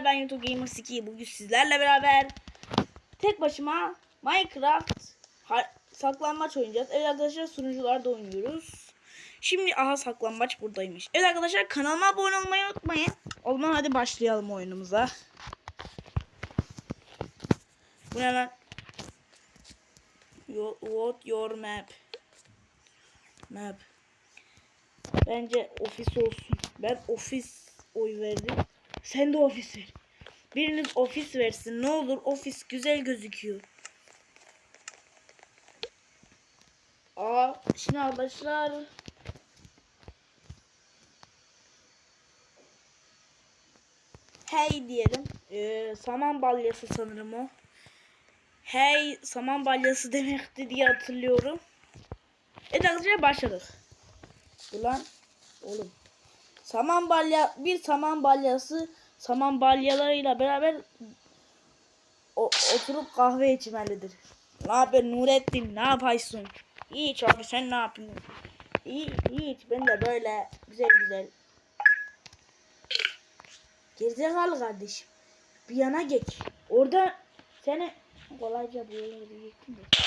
arkadaşlar ben YouTube Gamer 2 bugün sizlerle beraber tek başıma Minecraft saklanmaç oynayacağız. Evet arkadaşlar sunucularda oynuyoruz. Şimdi aha saklambaç buradaymış. Evet arkadaşlar kanalıma abone olmayı unutmayın. O zaman hadi başlayalım oyunumuza. Bu ne lan? Your, what your map? Map. Bence ofis olsun. Ben ofis oy verdim. Sen de ofis ver. Biriniz ofis versin. Ne olur ofis güzel gözüküyor. Aa, şimdi arkadaşlar. Hey diyelim. Ee, saman balyası sanırım o. Hey saman balyası demekti diye hatırlıyorum. Evet arkadaşlar başladık. Ulan oğlum. Saman balya bir saman balyası saman balyalarıyla beraber o, oturup kahve içmelidir. Ne haber Nurettin ne yapıyorsun? Hiç abi sen ne yapıyorsun? İyi hiç ben de böyle güzel güzel. Gerizekalı kardeşim. Bir yana geç. Orada seni kolayca buraya gidecektim de.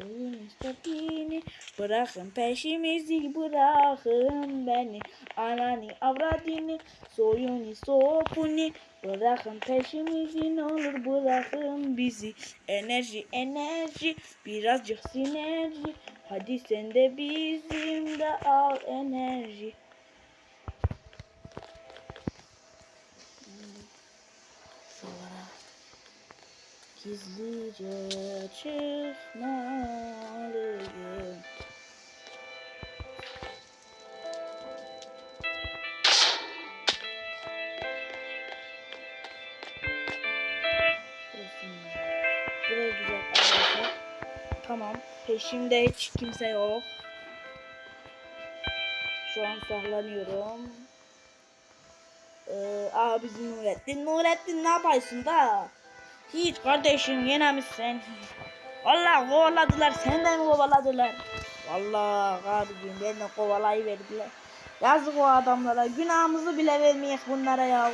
Suyun istediğini bırakın peşimizi bırakın beni. Anani avradini soyuni sopuni. Bırakın peşimizi ne olur bırakın bizi. Enerji enerji birazcık sinerji. Hadi sen de bizim de al enerji Gizlice çıkmalıyım. Tamam. Peşimde hiç kimse yok. Şu an saklanıyorum. Ee, aa Nurettin. Nurettin ne yapıyorsun da? Hiç kardeşim yenemişsin. Vallahi kovaladılar. Senden kovaladılar? Vallahi kardeşim beni de kovalayıverdiler. Yazık o adamlara. Günahımızı bile vermeyek bunlara ya.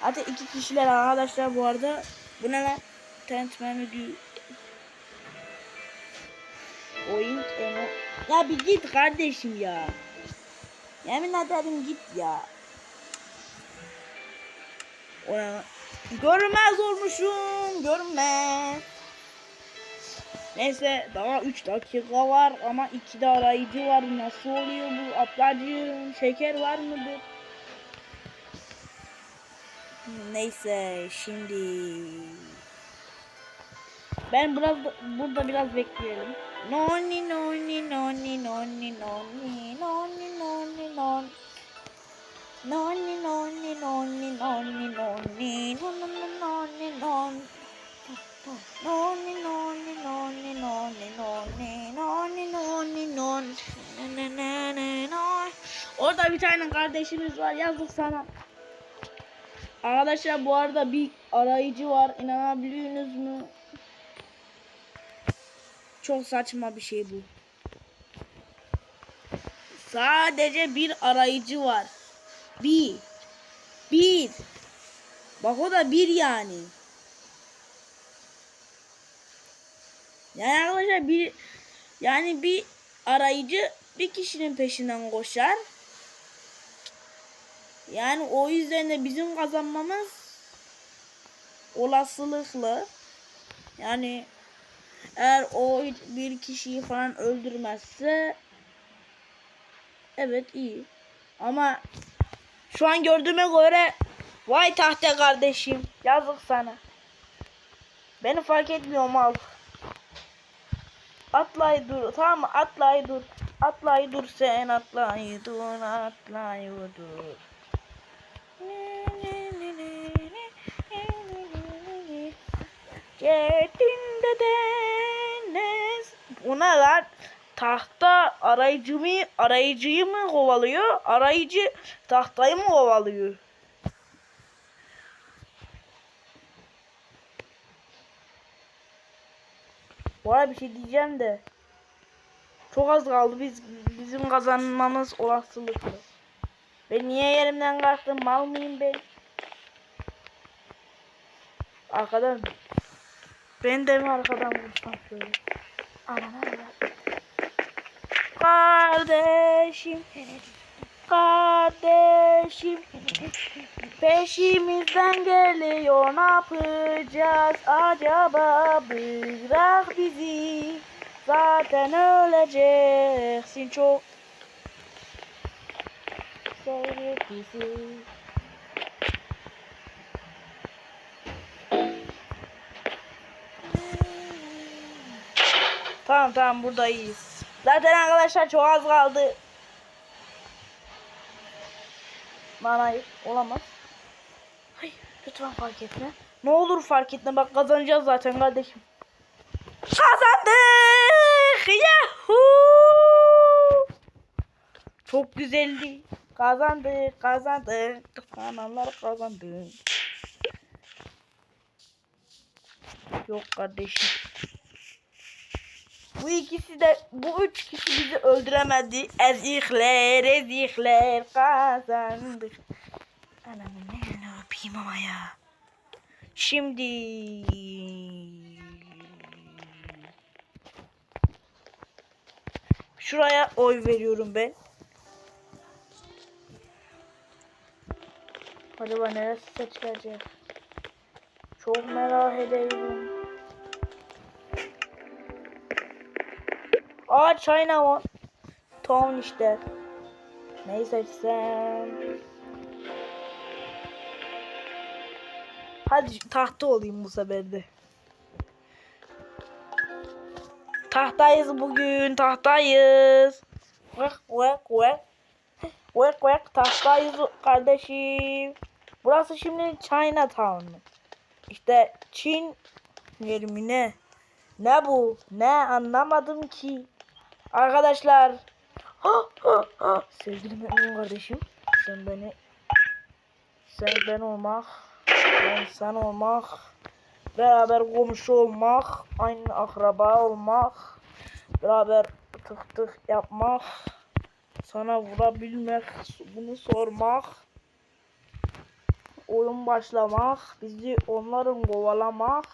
Hadi iki kişiler arkadaşlar bu arada. Bu ne lan? Tent menü. Oyun emo. Ya bir git kardeşim ya. Yemin ederim git ya. O ne lan? Görmez olmuşum. Görmez. Neyse daha 3 dakika var ama 2 de arayıcı var. Nasıl oluyor bu ablacığım? Şeker var mıdır? Neyse şimdi ben biraz burada biraz bekleyelim. Noni noni noni noni noni noni noni noni Nonni nonni nonni nonni nonni nonni nonni nonni Nonni nonni nonni nonni nonni nonni nonni nonni Orada bir tane kardeşimiz var yazdık sana. Arkadaşlar bu arada bir arayıcı var inanabiliyorsunuz mu? Çok saçma bir şey bu. Sadece bir arayıcı var. Bir. Bir. Bak o da bir yani. Yani arkadaşlar bir yani bir arayıcı bir kişinin peşinden koşar. Yani o yüzden de bizim kazanmamız olasılıklı. Yani eğer o bir kişiyi falan öldürmezse evet iyi. Ama şu an gördüğüme göre vay tahta kardeşim yazık sana. Beni fark etmiyor mal. Atlay dur tamam? Atlay dur. Atlay dur sen atlay dur atlay dur. Cetinde deniz. Buna lan tahta arayıcı mı arayıcıyı mı kovalıyor? Arayıcı tahtayı mı kovalıyor? Arada bir şey diyeceğim de. Çok az kaldı. Biz bizim kazanmamız olasılıklı. Ben niye yerimden kalktım? Mal mıyım ben? Arkadan. Ben de mi arkadan vursam şöyle? Anana bak. Kardeşim. Kardeşim. Peşimizden geliyor ne yapacağız acaba bırak bizi zaten öleceksin çok Sevdi bizi Tamam tamam buradayız. Zaten arkadaşlar çok az kaldı. Bana olamaz. Hayır lütfen fark etme. Ne olur fark etme bak kazanacağız zaten kardeşim. Kazandık! Yahoo! Çok güzeldi. Kazandık, kazandık. Kanallar kazandı. Yok kardeşim. Bu ikisi de, bu üç kişi bizi öldüremedi. Ezikler, ezikler kazandık. Anamın elini öpeyim ama ya. Şimdi... Şuraya oy veriyorum ben. Acaba neresi seçilecek? Çok merak ediyorum. Aa China var. Town işte. Neyi seçsem? Hadi tahta olayım bu sefer de. Tahtayız bugün, tahtayız. Vak vak vak. Vak vak tahtayız kardeşim. Burası şimdi Chinatown. İşte Çin yeri mi ne? Ne bu? Ne anlamadım ki. Arkadaşlar. Sevgili benim kardeşim. Sen beni sen ben olmak ben sen olmak beraber komşu olmak aynı akraba olmak beraber tık tık yapmak sana vurabilmek bunu sormak oyun başlamak bizi onların kovalamak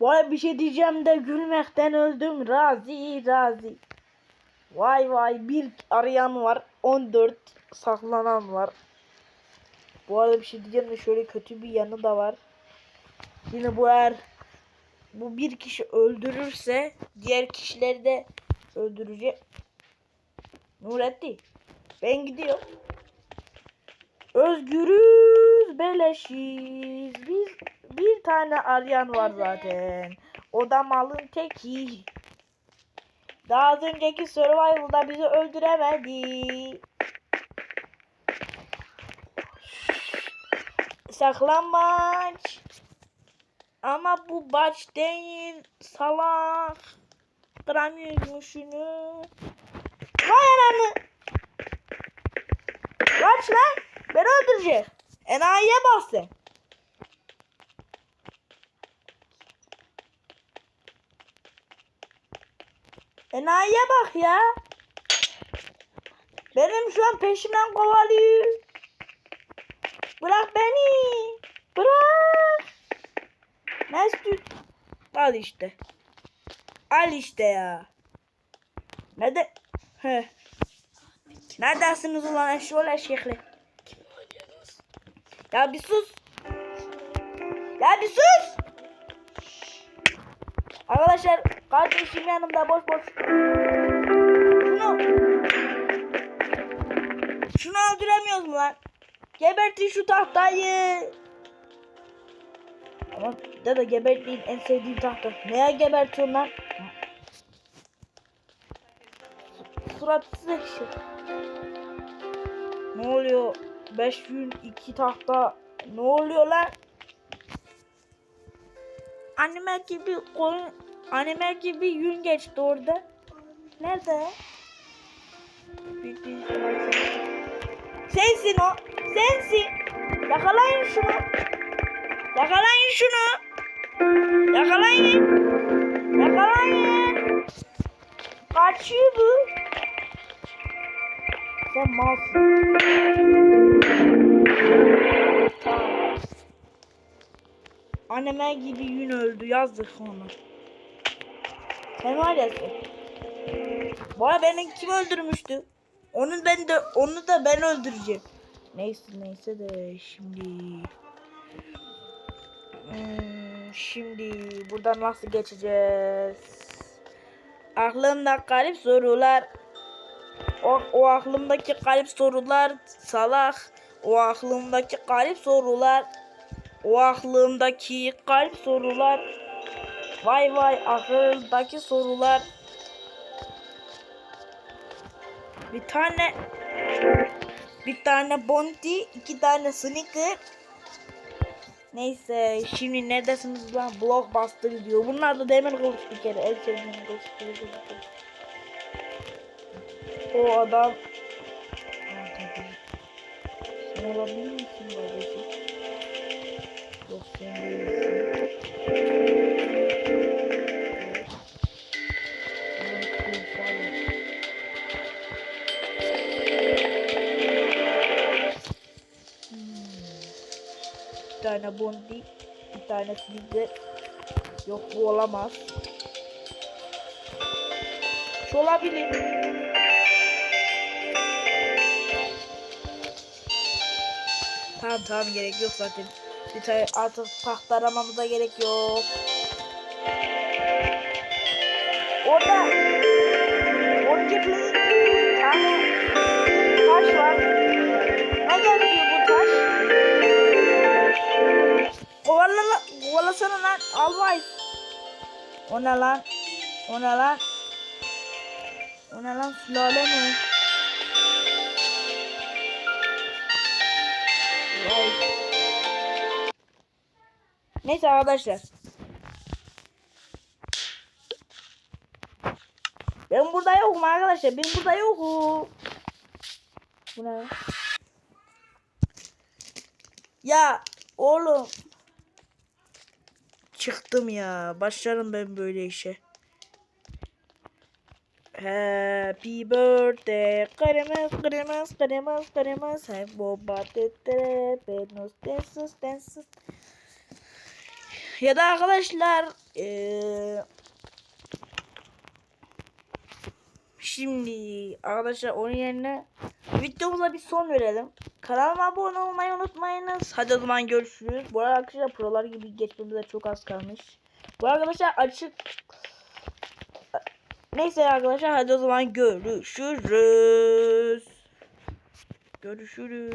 Vay bir şey diyeceğim de gülmekten öldüm. Razi razi. Vay vay bir arayan var. 14 saklanan var. Bu arada bir şey diyeceğim de şöyle kötü bir yanı da var. Yine bu eğer bu bir kişi öldürürse diğer kişileri de öldürecek. Nurettin ben gidiyorum. Özgürüz beleşiz. Biz bir tane arayan var zaten. O da malın teki. Daha az önceki survival'da bizi öldüremedi. Saklambaç. Ama bu baş değil. Salak. Kıramıyorum şunu. Vay ananı. Kaç lan. Beni öldürecek. Enayiye bas Enayiye bak ya. Benim şu an peşimden kovalıyor. Bırak beni. Bırak. Mesut. Al işte. Al işte ya. Nerede? He. Neredesiniz ulan eşşoğlu eşekli? Ya bir sus. Ya bir sus. Arkadaşlar kardeşim yanımda boş boş. Şunu. Şunu öldüremiyoruz mu lan? Gebertin şu tahtayı. Ama dede gebertmeyin en sevdiğim tahta. Neye gebertiyorsun lan? Suratsız ekşi. Ne oluyor? 5 gün 2 tahta. Ne oluyor lan? Anime gibi koyun anime gibi yün geçti orada. Nerede? Sensin o. Sensin. Yakalayın şunu. Yakalayın şunu. Yakalayın. Yakalayın. kaçıyor bu. Sen malsın. Anneme gibi yün öldü yazdık onu. Sen var ya. Bana beni kim öldürmüştü? Onu ben de onu da ben öldüreceğim. Neyse neyse de şimdi Hmm, şimdi buradan nasıl geçeceğiz? Aklımda garip sorular. O, o aklımdaki garip sorular salak. O aklımdaki garip sorular. O aklımdaki garip sorular. Vay vay akıldaki sorular. Bir tane bir tane Bounty, iki tane Snicker. Neyse şimdi neredesiniz lan? Blockbuster diyor. Bunlar da demir kılıç bir kere. Kılıç, kılıç. O adam. Sen olabilir misin babacığım? Tane bondi, bir tane silver. Yok bu olamaz. Şu olabilir. Tamam tamam gerek yok zaten. Bir tane artık tahta aramamıza gerek yok. Orada Orada bir tane var. Ne gerekiyor Kovala lan, kovalasana lan, albay. O ne lan? O ne lan? O ne lan, sülale mi? Neyse arkadaşlar. Ben burada yokum arkadaşlar. Ben burada yokum. Bu ne? Ya oğlum. Çıktım ya. Başlarım ben böyle işe. Happy birthday. Kırmızı kırmızı kırmızı kırmızı. Hay boba tetere. Benos densus densus. Ya da arkadaşlar. Eee Şimdi arkadaşlar onun yerine videomuza bir son verelim. Kanalıma abone olmayı unutmayınız. Hadi o zaman görüşürüz. Bu arada arkadaşlar prolar gibi geçmemize çok az kalmış. Bu arkadaşlar açık. Neyse arkadaşlar hadi o zaman görüşürüz. Görüşürüz.